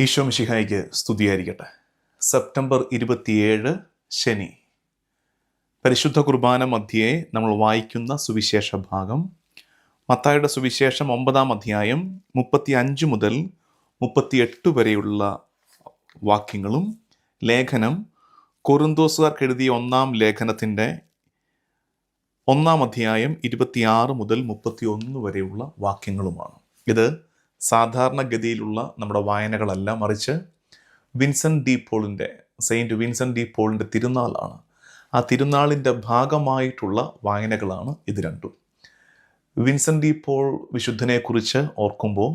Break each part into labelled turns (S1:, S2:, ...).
S1: ഈശോ മിഷിഹായിക്ക് സ്തുതിയായിരിക്കട്ടെ. സെപ്റ്റംബർ ഇരുപത്തിയേഴ് ശനി. പരിശുദ്ധ കുർബാന മധ്യേ നമ്മൾ വായിക്കുന്ന സുവിശേഷ ഭാഗം. മത്തായുടെ സുവിശേഷം ഒമ്പതാം അധ്യായം മുപ്പത്തി അഞ്ച് മുതൽ മുപ്പത്തിയെട്ട് വരെയുള്ള വാക്യങ്ങളും ലേഖനം കൊറിന്തോസുകാർക്ക് എഴുതിയ ഒന്നാം ലേഖനത്തിന്റെ ഒന്നാം അധ്യായം ഇരുപത്തിയാറ് മുതൽ മുപ്പത്തി ഒന്ന് വരെയുള്ള വാക്യങ്ങളുമാണ്. ഇത് സാധാരണഗതിയിലുള്ള നമ്മുടെ വായനകളല്ല മറിച്ച് വിൻസെന്റ് ഡി പോളിന്റെ സെയിന്റ് വിൻസെന്റ് ഡി പോളിന്റെ തിരുനാളാണ്. ആ തിരുനാളിന്റെ ഭാഗമായിട്ടുള്ള വായനകളാണ് ഇത് രണ്ടും. വിൻസെന്റ് ഡി പോൾ വിശുദ്ധനെക്കുറിച്ച് ഓർക്കുമ്പോൾ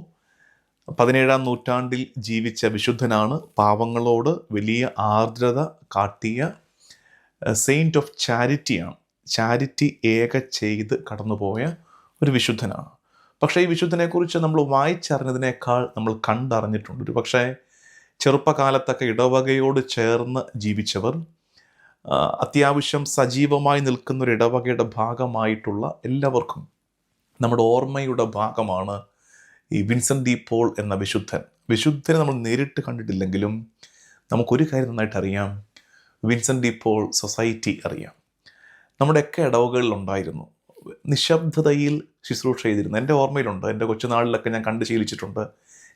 S1: പതിനേഴാം നൂറ്റാണ്ടിൽ ജീവിച്ച വിശുദ്ധനാണ് പാവങ്ങളോട് വലിയ ആർദ്രത കാട്ടിയ സെയിന്റ് ഓഫ് ചാരിറ്റിയാണ്. ചാരിറ്റി ഏക ചെയ്ത് കടന്നുപോയ ഒരു വിശുദ്ധനാണ്. പക്ഷേ ഈ വിശുദ്ധനെക്കുറിച്ച് നമ്മൾ വായിച്ചറിഞ്ഞതിനേക്കാൾ നമ്മൾ കണ്ടറിഞ്ഞിട്ടുണ്ട്. ഒരു പക്ഷേ ചെറുപ്പകാലത്തൊക്കെ ഇടവകയോട് ചേർന്ന് ജീവിച്ചവർ അത്യാവശ്യം സജീവമായി നിൽക്കുന്ന ഒരു ഇടവകയുടെ ഭാഗമായിട്ടുള്ള എല്ലാവർക്കും നമ്മുടെ ഓർമ്മയുടെ ഭാഗമാണ് ഈ വിൻസെന്റ് ഡി പോൾ എന്ന വിശുദ്ധൻ. വിശുദ്ധനെ നമ്മൾ നേരിട്ട് കണ്ടിട്ടില്ലെങ്കിലും നമുക്കൊരു കാര്യം നന്നായിട്ട് അറിയാം. വിൻസെന്റ് ഡി പോൾ സൊസൈറ്റി അറിയാം. നമ്മുടെയൊക്കെ ഇടവകളിലുണ്ടായിരുന്നു നിശബ്ദതയിൽ ശുശ്രൂഷ ചെയ്തിരുന്നു. എന്റെ ഓർമ്മയിലുണ്ട്. എന്റെ കൊച്ചുനാളിലൊക്കെ ഞാൻ കണ്ട് ശീലിച്ചിട്ടുണ്ട്.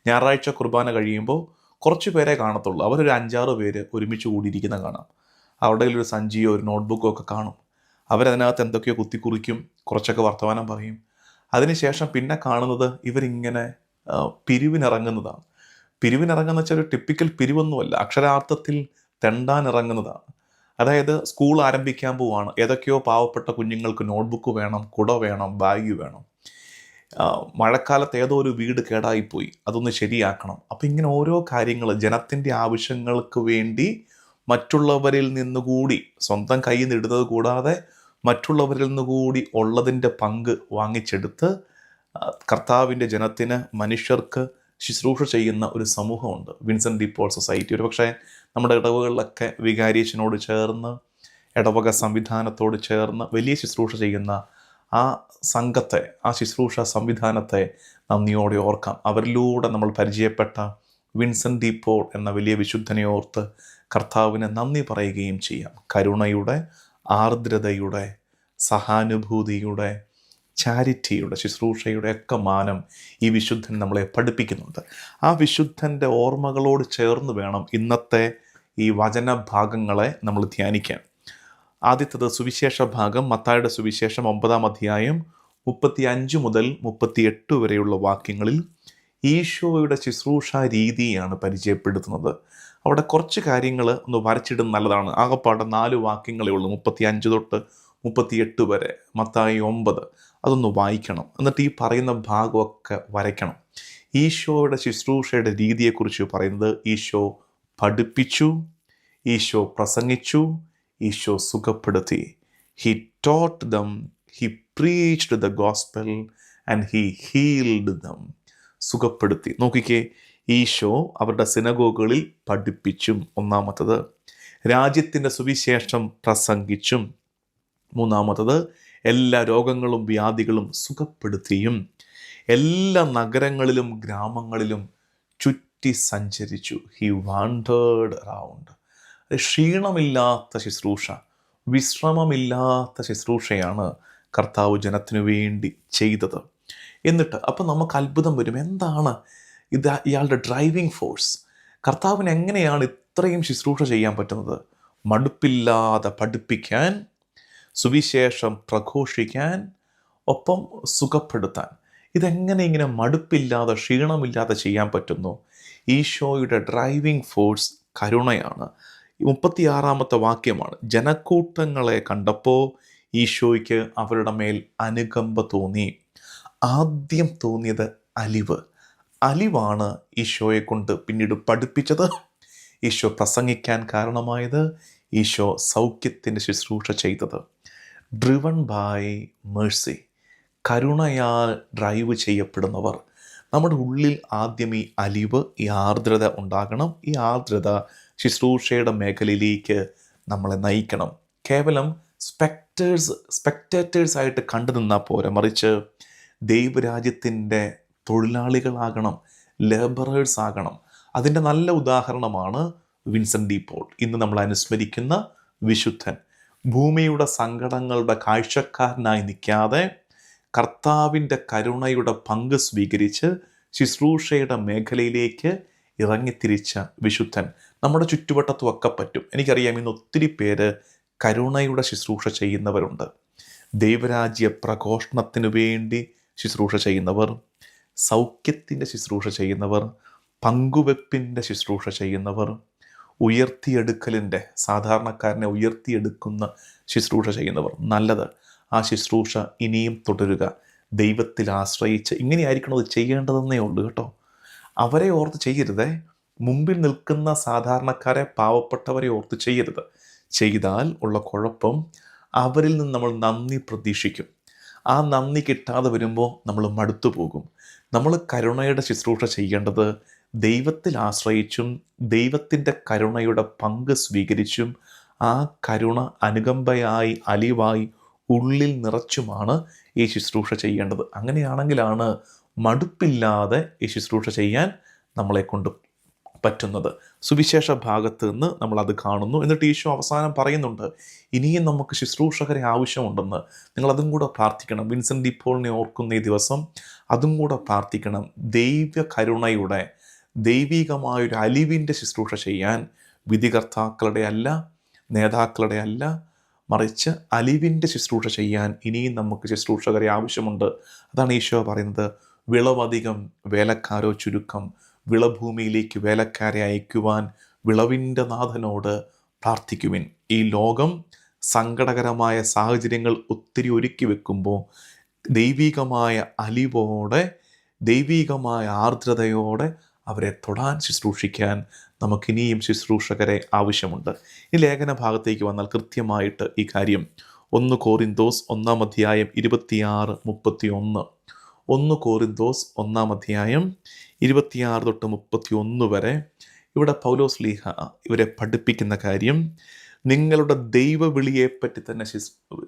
S1: ഞായറാഴ്ച കുർബാന കഴിയുമ്പോൾ കുറച്ച് പേരെ കാണത്തുള്ളൂ. അവരൊരു അഞ്ചാറ് പേര് ഒരുമിച്ച് കൂടിയിരിക്കുന്ന കാണാം. അവരുടെ ഒരു സഞ്ചിയോ ഒരു നോട്ട്ബുക്കോ ഒക്കെ കാണും. അവരതിനകത്ത് എന്തൊക്കെയോ കുത്തിക്കുറിക്കും കുറച്ചൊക്കെ വർത്തമാനം പറയും. അതിനുശേഷം പിന്നെ കാണുന്നത് ഇവരിങ്ങനെ പിരിവിനിറങ്ങുന്നതാണ്. പിരിവിനിറങ്ങുന്ന വെച്ചാൽ ഒരു ടിപ്പിക്കൽ പിരിവൊന്നുമല്ല. അക്ഷരാർത്ഥത്തിൽ തെണ്ടാൻ ഇറങ്ങുന്നതാണ് അതായത് സ്കൂൾ ആരംഭിക്കാൻ പോവാണ്. ഏതൊക്കെയോ പാവപ്പെട്ട കുഞ്ഞുങ്ങൾക്ക് നോട്ട്ബുക്ക് വേണം കുട വേണം ബാഗ് വേണം. മഴക്കാലത്ത് ഏതോ ഒരു വീട് കേടായിപ്പോയി. അതൊന്ന് ശരിയാക്കണം. അപ്പം ഇങ്ങനെ ഓരോ കാര്യങ്ങൾ ജനത്തിന്റെ ആവശ്യങ്ങൾക്ക് വേണ്ടി മറ്റുള്ളവരിൽ നിന്നുകൂടി സ്വന്തം കയ്യിൽ നിന്ന് ഇടുന്നത് കൂടാതെ മറ്റുള്ളവരിൽ നിന്നുകൂടി ഉള്ളതിന്റെ പങ്ക് വാങ്ങിച്ചെടുത്ത് കർത്താവിന്റെ ജനത്തിന് മനുഷ്യർക്ക് ശുശ്രൂഷ ചെയ്യുന്ന ഒരു സമൂഹമുണ്ട്. Vincent de Paul society. ഒരു പക്ഷേ നമ്മുടെ ഇടവകളിലൊക്കെ വികാരിയച്ചനോട് ചേർന്ന് ഇടവക സംവിധാനത്തോട് ചേർന്ന് വലിയ ശുശ്രൂഷ ചെയ്യുന്ന ആ സംഘത്തെ ആ ശുശ്രൂഷ സംവിധാനത്തെ നന്ദിയോടെ ഓർക്കാം. അവരിലൂടെ നമ്മൾ പരിചയപ്പെട്ട വിൻസെന്റ് ഡീപ്പോൾ എന്ന വലിയ വിശുദ്ധനെ ഓർത്ത് കർത്താവിനെ നന്ദി പറയുകയും ചെയ്യാം. കരുണയുടെ ആർദ്രതയുടെ സഹാനുഭൂതിയുടെ ചാരിറ്റിയുടെ ശുശ്രൂഷയുടെ ഒക്കെ മാനം ഈ വിശുദ്ധൻ നമ്മളെ പഠിപ്പിക്കുന്നുണ്ട്. ആ വിശുദ്ധന്റെ ഓർമ്മകളോട് ചേർന്ന് വേണം ഇന്നത്തെ ഈ വചനഭാഗങ്ങളെ നമ്മൾ ധ്യാനിക്കാം. ആദ്യത്തത് സുവിശേഷ ഭാഗം മത്തായുടെ സുവിശേഷം ഒമ്പതാം അധ്യായം മുപ്പത്തി അഞ്ച് മുതൽ മുപ്പത്തിയെട്ട് വരെയുള്ള വാക്യങ്ങളിൽ ഈശോയുടെ ശുശ്രൂഷ രീതിയാണ് പരിചയപ്പെടുത്തുന്നത്. അവിടെ കുറച്ച് കാര്യങ്ങൾ ഒന്ന് വരച്ചിടും നല്ലതാണ്. ആകെപ്പാടെ നാല് വാക്യങ്ങളേ ഉള്ളൂ മുപ്പത്തി അഞ്ച് തൊട്ട് മുപ്പത്തിയെട്ട് വരെ മത്തായി ഒമ്പത്. അതൊന്ന് വായിക്കണം. എന്നിട്ട് ഈ പറയുന്ന ഭാഗമൊക്കെ വരയ്ക്കണം. ഈശോയുടെ ശുശ്രൂഷയുടെ രീതിയെക്കുറിച്ച് പറയുന്നത് ഈശോ പഠിപ്പിച്ചു ഈശോ പ്രസംഗിച്ചു Isho സുഖപ്പെടുത്തി. He taught them he preached the gospel and he healed them സുഖപ്പെടുത്തി. നോക്കിക്കേ ഈശോ അവരുടെ സിനഗോഗുകളിൽ പഠിപ്പിച്ചും ഒന്നാമത്തത്. രാജ്യത്തിന്റെ സുവിശേഷം പ്രസംഗിച്ചും. മൂന്നാമത്തത് എല്ലാ രോഗങ്ങളും വ്യാധികളും സുഖപ്പെടുത്തിയും. എല്ലാ നഗരങ്ങളിലും ഗ്രാമങ്ങളിലും ചുറ്റി സഞ്ചരിച്ചു. ഹി വാണ്ടേഡ് റൗണ്ട് ക്ഷീണമില്ലാത്ത ശുശ്രൂഷ വിശ്രമമില്ലാത്ത ശുശ്രൂഷയാണ് കർത്താവ് ജനത്തിനു വേണ്ടി ചെയ്തത്. എന്നിട്ട് അപ്പം നമുക്ക് അത്ഭുതം വരും. എന്താണ് ഇത്? ഇയാളുടെ ഡ്രൈവിംഗ് ഫോഴ്സ് കർത്താവിന് എങ്ങനെയാണ് ഇത്രയും ശുശ്രൂഷ ചെയ്യാൻ പറ്റുന്നത്? മടുപ്പില്ലാതെ പഠിപ്പിക്കാൻ സുവിശേഷം പ്രഘോഷിക്കാൻ ഒപ്പം സുഖപ്പെടുത്താൻ. ഇതെങ്ങനെ ഇങ്ങനെ മടുപ്പില്ലാതെ ക്ഷീണമില്ലാതെ ചെയ്യാൻ പറ്റുന്നു? ഈശോയുടെ ഡ്രൈവിംഗ് ഫോഴ്സ് കരുണയാണ്. മുപ്പത്തിയാറാമത്തെ വാക്യമാണ് ജനക്കൂട്ടങ്ങളെ കണ്ടപ്പോൾ ഈശോയ്ക്ക് അവരുടെ മേൽ അനുകമ്പ തോന്നി. ആദ്യം തോന്നിയത് അലിവ്. അലിവാണ് ഈശോയെ കൊണ്ട് പിന്നീട് പഠിപ്പിച്ചത്. ഈശോ പ്രസംഗിക്കാൻ കാരണമായത് ഈശോ സൗഖ്യത്തിന്റെ ശുശ്രൂഷ ചെയ്തത്. ഡ്രിവൺ ബൈ മേഴ്സി കരുണയാൽ ഡ്രൈവ് ചെയ്യപ്പെടുന്നവർ. നമ്മുടെ ഉള്ളിൽ ആദ്യം ഈ അലിവ് ഈ ആർദ്രത ഉണ്ടാകണം. ഈ ആർദ്രത ശുശ്രൂഷയുടെ മേഖലയിലേക്ക് നമ്മളെ നയിക്കണം. കേവലം സ്പെക്ടേഴ്സ് സ്പെക്ടേറ്റേഴ്സ് ആയിട്ട് കണ്ടു നിന്നാൽ പോരെ. മറിച്ച് ദൈവരാജ്യത്തിന്റെ തൊഴിലാളികളാകണം ലേബറേഴ്സ് ആകണം. അതിന്റെ നല്ല ഉദാഹരണമാണ് വിൻസെന്റ് ഡി പോൾ. ഇന്ന് നമ്മൾ അനുസ്മരിക്കുന്ന വിശുദ്ധൻ. ഭൂമിയുടെ സങ്കടങ്ങളുടെ കാഴ്ചക്കാരനായി നിൽക്കാതെ കർത്താവിന്റെ കരുണയുടെ പങ്ക് സ്വീകരിച്ച് ശുശ്രൂഷയുടെ മേഖലയിലേക്ക് ഇറങ്ങിത്തിരിച്ച വിശുദ്ധൻ നമ്മുടെ ചുറ്റുവട്ടത്തുമൊക്കെ പറ്റും. എനിക്കറിയാം ഇന്ന് ഒത്തിരി പേര് കരുണയുടെ ശുശ്രൂഷ ചെയ്യുന്നവരുണ്ട്. ദൈവരാജ്യ പ്രഘോഷണത്തിനു വേണ്ടി ശുശ്രൂഷ ചെയ്യുന്നവർ സൗഖ്യത്തിന്റെ ശുശ്രൂഷ ചെയ്യുന്നവർ പങ്കുവെപ്പിന്റെ ശുശ്രൂഷ ചെയ്യുന്നവർ ഉയർത്തിയെടുക്കലിന്റെ സാധാരണക്കാരനെ ഉയർത്തിയെടുക്കുന്ന ശുശ്രൂഷ ചെയ്യുന്നവർ. നല്ലത്. ആ ശുശ്രൂഷ ഇനിയും തുടരുക. ദൈവത്തിൽ ആശ്രയിച്ച് ഇങ്ങനെയായിരിക്കണം അത് ചെയ്യേണ്ടതെന്നേ ഉള്ളൂ കേട്ടോ. അവരെ ഓർത്ത് ചെയ്യരുതേ. മുമ്പിൽ നിൽക്കുന്ന സാധാരണക്കാരെ പാവപ്പെട്ടവരെ ഓർത്ത് ചെയ്യരുത്. ചെയ്താൽ ഉള്ള കുഴപ്പം അവരിൽ നിന്ന് നമ്മൾ നന്ദി പ്രതീക്ഷിക്കും. ആ നന്ദി കിട്ടാതെ വരുമ്പോൾ നമ്മൾ മടുത്തു പോകും. നമ്മൾ കരുണയുടെ ശുശ്രൂഷ ചെയ്യേണ്ടത് ദൈവത്തിൽ ആശ്രയിച്ചും ദൈവത്തിന്റെ കരുണയുടെ പങ്ക് സ്വീകരിച്ചും ആ കരുണ അനുകമ്പയായി അലിവായി ഉള്ളിൽ നിറച്ചുമാണ് ഈ ശുശ്രൂഷ ചെയ്യേണ്ടത്. അങ്ങനെയാണെങ്കിലാണ് മടുപ്പില്ലാതെ ഈ ശുശ്രൂഷ ചെയ്യാൻ നമ്മളെ കൊണ്ട് പറ്റുന്നത്. സുവിശേഷ ഭാഗത്ത് നിന്ന് നമ്മൾ അത് കാണുന്നു. എന്നിട്ട് ഈശോ അവസാനം പറയുന്നുണ്ട് ഇനിയും നമുക്ക് ശുശ്രൂഷകരെ ആവശ്യമുണ്ടെന്ന്. നിങ്ങൾ അതും കൂടെ പ്രാർത്ഥിക്കണം. വിൻസെന്റ് ഡിപ്പോളിനെ ഓർക്കുന്ന ഈ ദിവസം അതും കൂടെ പ്രാർത്ഥിക്കണം. ദൈവ കരുണയുടെ ദൈവികമായൊരു അലിവിന്റെ ശുശ്രൂഷ ചെയ്യാൻ വിധികർത്താക്കളുടെ അല്ല നേതാക്കളുടെ അല്ല മറിച്ച് അലിവിന്റെ ശുശ്രൂഷ ചെയ്യാൻ ഇനിയും നമുക്ക് ശുശ്രൂഷകരെ ആവശ്യമുണ്ട്. അതാണ് ഈശോ പറയുന്നത്. വിളവധികം വേലക്കാരോ ചുരുക്കം വിളഭൂമിയിലേക്ക് വേലക്കാരെ അയക്കുവാൻ വിളവിന്റെ നാഥനോട് പ്രാർത്ഥിക്കുവിൻ. ഈ ലോകം സങ്കടകരമായ സാഹചര്യങ്ങൾ ഒത്തിരി ഒരുക്കി വെക്കുമ്പോൾ ദൈവികമായ അലിവോടെ ദൈവികമായ ആർദ്രതയോടെ അവരെ തൊടാൻ ശുശ്രൂഷിക്കാൻ നമുക്കിനിയും ശുശ്രൂഷകരെ ആവശ്യമുണ്ട്. ഈ ലേഖന ഭാഗത്തേക്ക് വന്നാൽ കൃത്യമായിട്ട് ഈ കാര്യം ഒന്ന് കോറിന്തോസ് ഒന്നാം അധ്യായം ഇരുപത്തിയാറ് മുപ്പത്തി ഒന്ന് ഒന്ന് കോറിന്തോസ് ഒന്നാം അധ്യായം ഇരുപത്തിയാറ് തൊട്ട് മുപ്പത്തി ഒന്ന് വരെ ഇവിടെ പൗലോസ് ലീഹ ഇവരെ പഠിപ്പിക്കുന്ന കാര്യം നിങ്ങളുടെ ദൈവവിളിയെപ്പറ്റി തന്നെ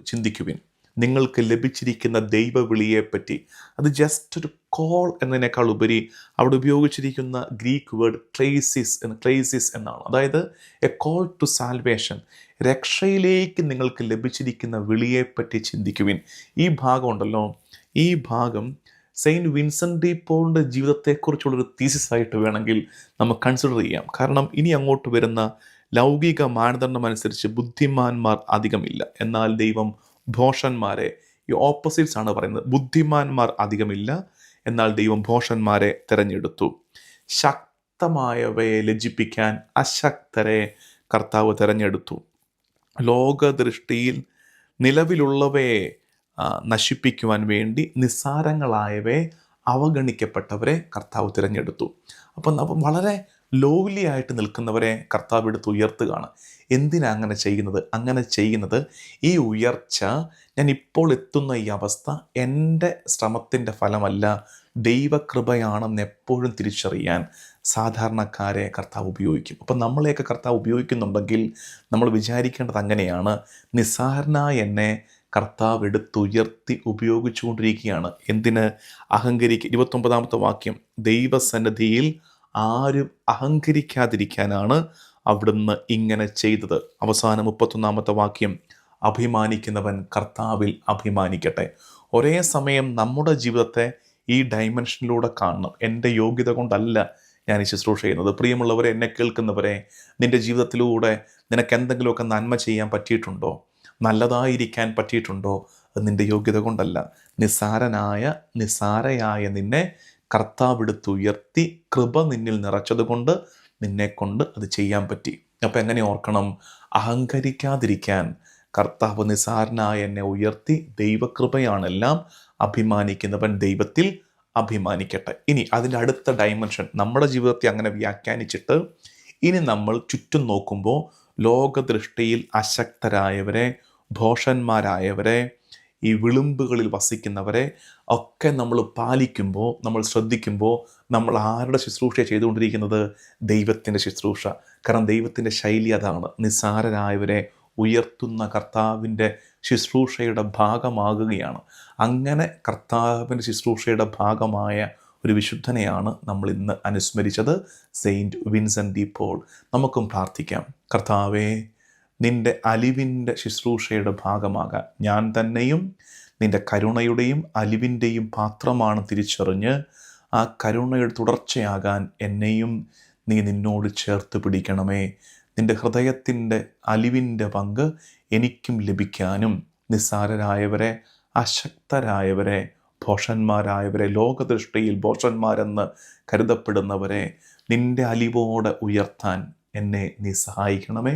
S1: ചിന്തിക്കുവിൻ. നിങ്ങൾക്ക് ലഭിച്ചിരിക്കുന്ന ദൈവവിളിയെപ്പറ്റി അത് ജസ്റ്റ് ഒരു കോൾ എന്നതിനേക്കാൾ ഉപരി അവിടെ ഉപയോഗിച്ചിരിക്കുന്ന ഗ്രീക്ക് വേർഡ് ക്ലേസിസ് എന്ന് ക്ലേസിസ് എന്നാണ്. അതായത് എ കോൾ ടു സാൽവേഷൻ രക്ഷയിലേക്ക് നിങ്ങൾക്ക് ലഭിച്ചിരിക്കുന്ന വിളിയെപ്പറ്റി ചിന്തിക്കുവിൻ. ഈ ഭാഗമുണ്ടല്ലോ ഈ ഭാഗം സെയിന്റ് വിൻസെന്റ് ഡി പോളിന്റെ ജീവിതത്തെക്കുറിച്ചുള്ളൊരു തീസിസ് ആയിട്ട് വേണമെങ്കിൽ നമുക്ക് കൺസിഡർ ചെയ്യാം. കാരണം ഇനി അങ്ങോട്ട് വരുന്ന ലൗകിക മാനദണ്ഡം അനുസരിച്ച് ബുദ്ധിമാന്മാർ അധികമില്ല. എന്നാൽ ദൈവം ഭോഷന്മാരെ ഈ ഓപ്പോസിറ്റ്സ് ആണ് പറയുന്നത്. ബുദ്ധിമാന്മാർ അധികമില്ല എന്നാൽ ദൈവം ഭോഷന്മാരെ തിരഞ്ഞെടുത്തു. ശക്തമായവയെ ലജിപ്പിക്കാൻ അശക്തരെ കർത്താവ് തിരഞ്ഞെടുത്തു. ലോകദൃഷ്ടിയിൽ നിലവിലുള്ളവയെ നശിപ്പിക്കുവാൻ വേണ്ടി നിസ്സാരങ്ങളായവയെ അവഗണിക്കപ്പെട്ടവരെ കർത്താവ് തിരഞ്ഞെടുത്തു. അപ്പം വളരെ ലോവ്ലി ആയിട്ട് നിൽക്കുന്നവരെ കർത്താവ് എടുത്ത് ഉയർത്തുകയാണ്. എന്തിനാ അങ്ങനെ ചെയ്യുന്നത്? അങ്ങനെ ചെയ്യുന്നത് ഈ ഉയർച്ച ഞാൻ ഇപ്പോൾ എത്തുന്ന ഈ അവസ്ഥ എന്റെ ശ്രമത്തിന്റെ ഫലമല്ല. ദൈവകൃപയാണെന്ന് എപ്പോഴും തിരിച്ചറിയാൻ സാധാരണക്കാരെ കർത്താവ് ഉപയോഗിക്കും. അപ്പം നമ്മളെയൊക്കെ കർത്താവ് ഉപയോഗിക്കുന്നുണ്ടെങ്കിൽ നമ്മൾ വിചാരിക്കേണ്ടത് അങ്ങനെയാണ്. നിസ്സാരനായ എന്നെ കർത്താവ് എടുത്തുയർത്തി ഉപയോഗിച്ചുകൊണ്ടിരിക്കുകയാണ്. എന്തിന്? അഹങ്കരിക്ക ഇരുപത്തൊമ്പതാമത്തെ വാക്യം. ദൈവസന്നിധിയിൽ ആരും അഹങ്കരിക്കാതിരിക്കാനാണ് അവിടുന്ന് ഇങ്ങനെ ചെയ്തത്. അവസാന മുപ്പത്തൊന്നാമത്തെ വാക്യം അഭിമാനിക്കുന്നവൻ കർത്താവിൽ അഭിമാനിക്കട്ടെ. ഒരേ സമയം നമ്മുടെ ജീവിതത്തെ ഈ ഡയമെൻഷനിലൂടെ കാണണം. എന്റെ യോഗ്യത കൊണ്ടല്ല ഞാൻ ഈ ശുശ്രൂഷ ചെയ്യുന്നത്. പ്രിയമുള്ളവരെ എന്നെ കേൾക്കുന്നവരെ നിന്റെ ജീവിതത്തിലൂടെ നിനക്ക് എന്തെങ്കിലുമൊക്കെ നന്മ ചെയ്യാൻ പറ്റിയിട്ടുണ്ടോ? നല്ലതായിരിക്കാൻ പറ്റിയിട്ടുണ്ടോ? അത് നിന്റെ യോഗ്യത കൊണ്ടല്ല. നിസ്സാരനായ നിസ്സാരയായ നിന്നെ കർത്താവെടുത്ത് ഉയർത്തി കൃപ നിന്നിൽ നിറച്ചതുകൊണ്ട് നിന്നെ കൊണ്ട് അത് ചെയ്യാൻ പറ്റി. അപ്പം എങ്ങനെ ഓർക്കണം? അഹങ്കരിക്കാതിരിക്കാൻ കർത്താവ് നിസാരനായ എന്നെ ഉയർത്തി ദൈവകൃപയാണെല്ലാം അഭിമാനിക്കുന്നവൻ ദൈവത്തിൽ അഭിമാനിക്കട്ടെ. ഇനി അതിന്റെ അടുത്ത ഡയമെൻഷൻ നമ്മുടെ ജീവിതത്തെ അങ്ങനെ വ്യാഖ്യാനിച്ചിട്ട് ഇനി നമ്മൾ ചുറ്റും നോക്കുമ്പോൾ ലോകദൃഷ്ടിയിൽ അശക്തരായവരെ ഭോഷന്മാരായവരെ ഈ വിളിമ്പുകളിൽ വസിക്കുന്നവരെ ഒക്കെ നമ്മൾ പാലിക്കുമ്പോൾ നമ്മൾ ശ്രദ്ധിക്കുമ്പോൾ നമ്മൾ ആരുടെ ശുശ്രൂഷ ചെയ്തുകൊണ്ടിരിക്കുന്നത്? ദൈവത്തിന്റെ ശുശ്രൂഷ. കാരണം ദൈവത്തിന്റെ ശൈലി അതാണ്. നിസ്സാരരായവരെ ഉയർത്തുന്ന കർത്താവിന്റെ ശുശ്രൂഷയുടെ ഭാഗമാകുകയാണ്. അങ്ങനെ കർത്താവിന്റെ ശുശ്രൂഷയുടെ ഭാഗമായ ഒരു വിശുദ്ധനെയാണ് നമ്മൾ ഇന്ന് അനുസ്മരിച്ചത് സെയിന്റ് വിൻസെന്റ് ഡി പോൾ. നമുക്കും പ്രാർത്ഥിക്കാം. കർത്താവേ നിന്റെ അലിവിന്റെ ശുശ്രൂഷയുടെ ഭാഗമാകാൻ. ഞാൻ തന്നെയും നിന്റെ കരുണയുടെയും അലിവിന്റെയും പാത്രമാണ് തിരിച്ചറിഞ്ഞ് ആ കരുണയുടെ തുടർച്ചയാകാൻ എന്നെയും നീ നിന്നോട് ചേർത്ത് പിടിക്കണമേ. നിന്റെ ഹൃദയത്തിന്റെ അലിവിന്റെ പങ്ക് എനിക്കും ലഭിക്കാനും നിസ്സാരരായവരെ അശക്തരായവരെ ഭോഷന്മാരായവരെ ലോകദൃഷ്ടിയിൽ ഭോഷന്മാരെന്ന് കരുതപ്പെടുന്നവരെ നിന്റെ അലിവോടെ ഉയർത്താൻ എന്നെ നീ സഹായിക്കണമേ.